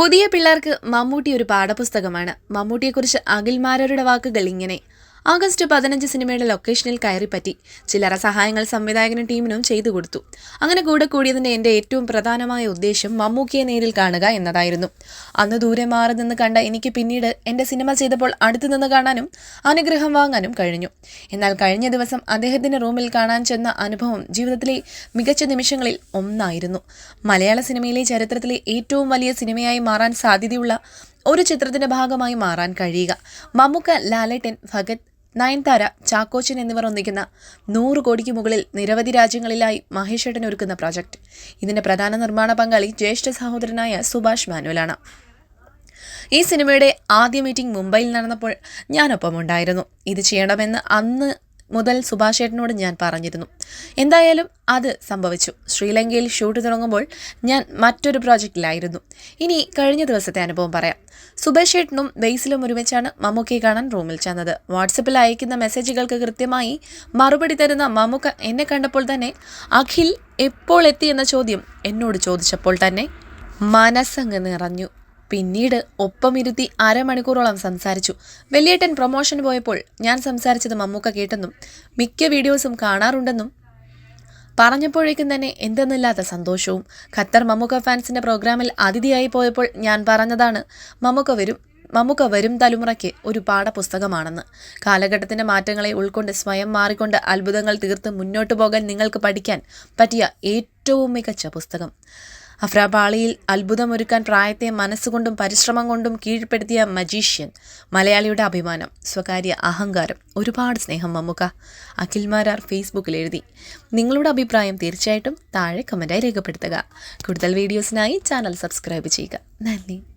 പുതിയ പിള്ളേർക്ക് മമ്മൂട്ടി ഒരു പാഠപുസ്തകമാണ്. മമ്മൂട്ടിയെക്കുറിച്ച് അഖിൽമാരരുടെ വാക്കുകൾ ഇങ്ങനെ. ആഗസ്റ്റ് പതിനഞ്ച് സിനിമയുടെ ലൊക്കേഷനിൽ കയറിപ്പറ്റി. ചില്ലറ സഹായങ്ങൾ സംവിധായകനും ടീമിനും ചെയ്തു കൊടുത്തു. അങ്ങനെ കൂടെ കൂടിയതിന്റെ എന്റെ ഏറ്റവും പ്രധാനമായ ഉദ്ദേശം മമ്മൂക്കിയെ നേരിൽ കാണുക എന്നതായിരുന്നു. അന്ന് ദൂരെ മാറി നിന്ന് കണ്ട എനിക്ക് പിന്നീട് എന്റെ സിനിമ ചെയ്തപ്പോൾ അടുത്തു നിന്ന് കാണാനും അനുഗ്രഹം വാങ്ങാനും കഴിഞ്ഞു. എന്നാൽ കഴിഞ്ഞ ദിവസം അദ്ദേഹത്തിന്റെ റൂമിൽ കാണാൻ ചെന്ന അനുഭവം ജീവിതത്തിലെ മികച്ച നിമിഷങ്ങളിൽ ഒന്നായിരുന്നു. മലയാള സിനിമയിലെ ചരിത്രത്തിലെ ഏറ്റവും വലിയ സിനിമയായി മാറാൻ സാധ്യതയുള്ള ഒരു ചിത്രത്തിന്റെ ഭാഗമായി മാറാൻ കഴിയുക. മമ്മൂക്ക ലാലേട്ടൻ ഭഗത് നയൻതാര ചാക്കോച്ചൻ എന്നിവർ ഒന്നിക്കുന്ന നൂറ് കോടിക്ക് മുകളിൽ നിരവധി രാജ്യങ്ങളിലായി മഹേഷേട്ടൻ ഒരുക്കുന്ന പ്രോജക്റ്റ് ഇതിന്റെ പ്രധാന നിർമ്മാണ പങ്കാളി ജ്യേഷ്ഠ സഹോദരനായ സുഭാഷ് മാനുവലാണ്. ഈ സിനിമയുടെ ആദ്യ മീറ്റിംഗ് മുംബൈയിൽ നടന്നപ്പോൾ ഞാനൊപ്പം ഉണ്ടായിരുന്നു ഇത് ചെയ്യണമെന്ന് അന്ന് മുതൽ സുഭാഷേട്ടനോട് ഞാൻ പറഞ്ഞിരുന്നു. എന്തായാലും അത് സംഭവിച്ചു. ശ്രീലങ്കയിൽ ഷൂട്ട് തുടങ്ങുമ്പോൾ ഞാൻ മറ്റൊരു പ്രോജക്റ്റിലായിരുന്നു. ഇനി കഴിഞ്ഞ ദിവസത്തെ അനുഭവം പറയാം. സുഭാഷേട്ടനും ബെയ്സിലും ഒരുമിച്ചാണ് മമ്മൂക്കയെ കാണാൻ റൂമിൽ ചെന്നത്. വാട്സപ്പിൽ അയക്കുന്ന മെസ്സേജുകൾക്ക് കൃത്യമായി മറുപടി തരുന്ന മമ്മൂക്ക എന്നെ കണ്ടപ്പോൾ തന്നെ അഖിൽ എപ്പോൾ എത്തി എന്ന ചോദ്യം എന്നോട് ചോദിച്ചപ്പോൾ തന്നെ മനസ്സങ്ങ് നിറഞ്ഞു. പിന്നീട് ഒപ്പമിരുത്തി അരമണിക്കൂറോളം സംസാരിച്ചു. വലിയേട്ടൻ പ്രൊമോഷൻ പോയപ്പോൾ ഞാൻ സംസാരിച്ചത് മമ്മൂക്ക കേട്ടെന്നും മിക്ക വീഡിയോസും കാണാറുണ്ടെന്നും പറഞ്ഞപ്പോഴേക്കും തന്നെ എന്തെന്നില്ലാത്ത സന്തോഷവും. ഖത്തർ മമ്മൂക്ക ഫാൻസിന്റെ പ്രോഗ്രാമിൽ അതിഥിയായി പോയപ്പോൾ ഞാൻ പറഞ്ഞതാണ് മമ്മൂക്ക വരും. മമ്മൂക്ക വരും തലമുറയ്ക്ക് ഒരു പാഠപുസ്തകമാണെന്ന്. കാലഘട്ടത്തിന്റെ മാറ്റങ്ങളെ ഉൾക്കൊണ്ട് സ്വയം മാറിക്കൊണ്ട് അത്ഭുതങ്ങൾ തീർത്ത് മുന്നോട്ട് പോകാൻ നിങ്ങൾക്ക് പഠിക്കാൻ പറ്റിയ ഏറ്റവും മികച്ച പുസ്തകം. അഫ്രാപാളിയിൽ അത്ഭുതമൊരുക്കാൻ പ്രായത്തെ മനസ്സുകൊണ്ടും പരിശ്രമം കൊണ്ടും കീഴ്പ്പെടുത്തിയ മജീഷ്യൻ മലയാളിയുടെ അഭിമാനം സ്വകാര്യ അഹങ്കാരം ഒരുപാട് സ്നേഹം മമ്മുക്ക അഖിൽമാരാർ ഫേസ്ബുക്കിൽ എഴുതി. നിങ്ങളുടെ അഭിപ്രായം തീർച്ചയായിട്ടും താഴെ കമന്റായി രേഖപ്പെടുത്തുക. കൂടുതൽ വീഡിയോസിനായി ചാനൽ സബ്സ്ക്രൈബ് ചെയ്യുക. നന്ദി.